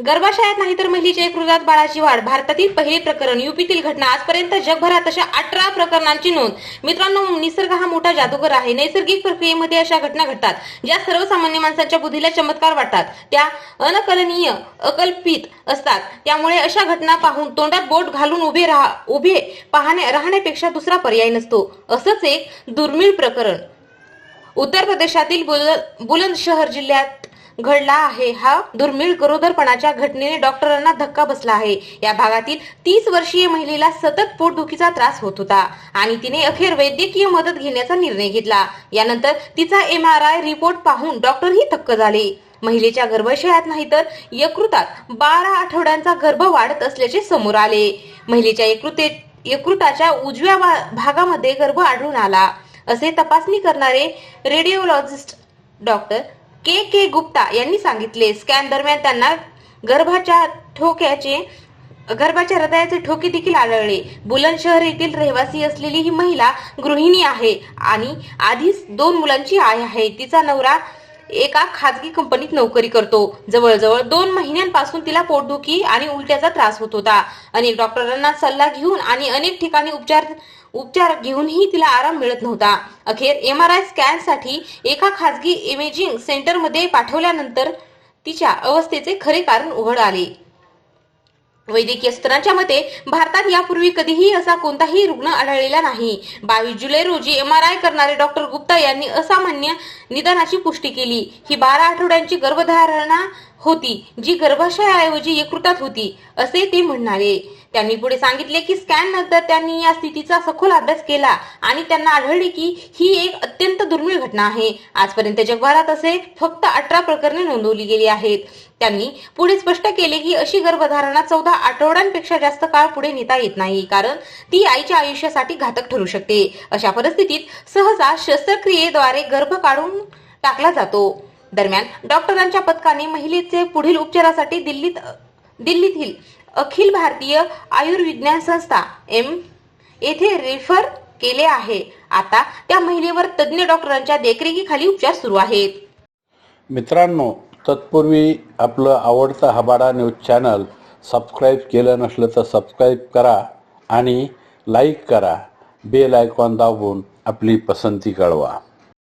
गर्भाशयात नाही तर महिलेच्या यकृतात बाळाची वाढ. भारतातील पहिले प्रकरण युपीतील घटना आजपर्यंत जगभरात अशा अठरा प्रकरणांची नोंद. मित्रांनो निसर्ग हा मोठा जादूगर आहे. नैसर्गिक प्रक्रियेमध्ये अशा घटना घडतात ज्या सर्वसामान्य माणसांच्या बुद्धीला चमत्कार वाटतात. त्या अनकलनीय अकल्पित असतात. त्यामुळे अशा घटना पाहून तोंडात बोट घालून उभे राहा उभे पाहणे राहण्यापेक्षा दुसरा पर्याय नसतो. असंच एक दुर्मिळ प्रकरण. उत्तर प्रदेशातील बुल- बुलंदशहर जिल्ह्यात घडला आहे. हा दुर्मिळ गरोदरपणाच्या घटनेने डॉक्टरांना धक्का बसला आहे. या भागातील तीस वर्षीय महिलेला सतत पोटदुखीचा त्रास होत होता आणि तिने अखेर वैद्यकीय मदत घेण्याचा निर्णय घेतला. यानंतर तिचा एम आर आय रिपोर्ट पाहून डॉक्टरही थक्क झाले. महिलेच्या गर्भाशयात नाही तर यकृतात बारा आठवड्यांचा गर्भ वाढत असल्याचे समोर आले. महिलेच्या यकृते यकृताच्या उजव्या भा- भागामध्ये गर्भ आढळून आला. असे तपासणी करणारे radiologist doctor K K Gupta यांनी सांगितले. स्कॅन दरम्यान त्यांना गर्भाच्या ठोक्याचे गर्भाच्या हृदयाचे ठोके देखील आढळले. बुलंदशहर येथील रहिवासी असलेली ही महिला गृहिणी आहे आणि आधीच दोन मुलांची आई आहे. तिचा नवरा एका खाजगी कंपनीत नोकरी करतो. जवळजवळ दोन महिन्यांपासून तिला पोटदुखी आणि उलट्याचा त्रास होत होता. अनेक डॉक्टरांना सल्ला घेऊन आणि अनेक ठिकाणी उपचार उपचार घेऊनही तिला आराम मिळत नव्हता. अखेर एम आर आय स्कॅनसाठी एका खाजगी इमेजिंग सेंटरमध्ये पाठवल्यानंतर तिच्या अवस्थेचे खरे कारण उघड आले. वैद्यकीय सूत्रांच्या मते भारतात यापूर्वी कधीही असा कोणताही रुग्ण आढळलेला नाही. बावीस जुलै रोजी एम आर आय करणारे डॉक्टर गुप्ता यांनी असामान्य निदानाची पुष्टी केली. ही बारा आठवड्यांची गर्भधारणा होती जी गर्भाशयाऐवजी यकृतात होती असे ते म्हणाले. त्यांनी पुढे सांगितले की स्कॅन नंतर त्यांनी या स्थितीचा सखोल अभ्यास केला आणि त्यांना आढळले की ही एक अत्यंत दुर्मिळ घटना आहे. आजपर्यंत जगभरात असे फक्त अठरा प्रकरणे नोंदवली गेली आहेत. त्यांनी पुढे स्पष्ट केले की अशी गर्भधारणा चौदा आठवड्यांपेक्षा जास्त काळ पुढे नेता येत नाही कारण ती आईच्या आयुष्यासाठी घातक ठरू शकते. अशा परिस्थितीत सहसा शस्त्रक्रियेद्वारे गर्भ काढून टाकला जातो. दरम्यान डॉक्टरांच्या पथकाने महिलेचे पुढील उपचारासाठी दिल्लीत दिल्लीतील अखिल भारतीय आयुर्विज्ञान संस्था एम येथे रेफर केले आहे. आता त्या महिलेवर तज्ज्ञ डॉक्टरांच्या देखरेखीखाली उपचार सुरू आहेत. मित्रांनो तत्पूर्वी आपलं आवडतं हबाडा न्यूज चॅनल सबस्क्राईब केलं नसलं तर सबस्क्राईब करा आणि लाईक करा. बेल आयकॉन दाबून आपली पसंती कळवा.